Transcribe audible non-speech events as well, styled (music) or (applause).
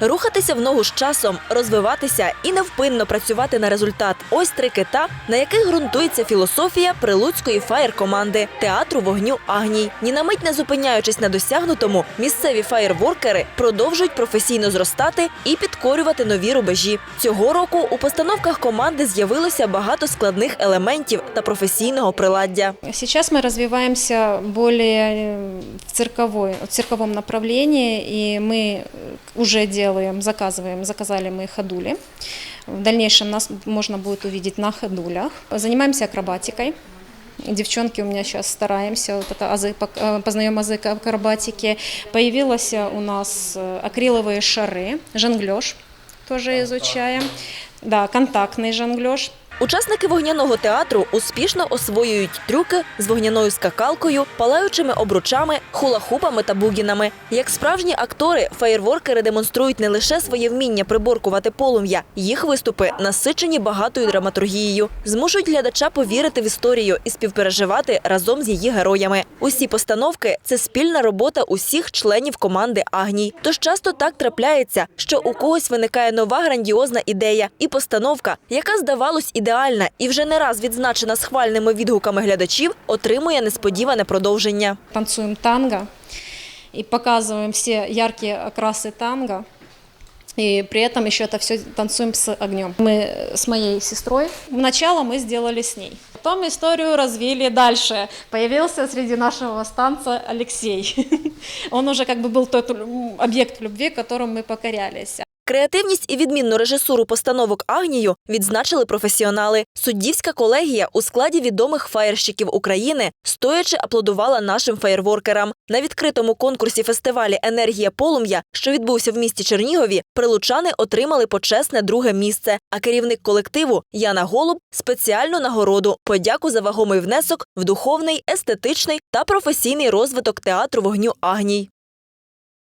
Рухатися в ногу з часом, розвиватися і невпинно працювати на результат. Ось три кита, на яких ґрунтується філософія прилуцької фаєр-команди театру вогню Агній. Ні на мить не зупиняючись на досягнутому, місцеві фаєрворкери продовжують професійно зростати і підкорювати нові рубежі. Цього року у постановках команди з'явилося багато складних елементів та професійного приладдя. Сейчас мы развиваемся более э, в, цирковой, в цирковом направлении, и мы э, уже делаем, заказываем, заказали мы ходули. В дальнейшем нас можно будет увидеть на ходулях. Занимаемся акробатикой. Девчонки у меня сейчас стараемся, вот это азы, пок- э, познаем язык акробатики. Появилось у нас э, акриловые шары, жонглеж тоже изучаем. Да, контактный жонглеж. Учасники вогняного театру успішно освоюють трюки з вогняною скакалкою, палаючими обручами, хула-хупами та бугінами. Як справжні актори, фаєрворкери демонструють не лише своє вміння приборкувати полум'я, їх виступи насичені багатою драматургією, змушують глядача повірити в історію і співпереживати разом з її героями. Усі постановки це спільна робота усіх членів команди Агній. Тож часто так трапляється, що у когось виникає нова грандіозна ідея і постановка, яка здавалось ідеальна і вже не раз відзначена схвальними відгуками глядачів, отримує несподіване продовження. танцуем танго и показываем все яркие окрасы танго. И при этом еще это все танцуем с огнем. Мы э, с моей сестрой. Начало мы сделали с ней. Потом историю развили дальше. Появился среди нашего станца Алексей. Он (laughs) уже как бы был тот м, объект любви, которым мы покорялись. Креативність і відмінну режисуру постановок Агнію відзначили професіонали. Суддівська колегія у складі відомих фаєрщиків України стоячи аплодувала нашим фаєрворкерам. На відкритому конкурсі фестивалі Енергія полум'я, що відбувся в місті Чернігові, прилучани отримали почесне друге місце. А керівник колективу Яна Голуб спеціальну нагороду подяку за вагомий внесок в духовний, естетичний та професійний розвиток театру вогню Агній.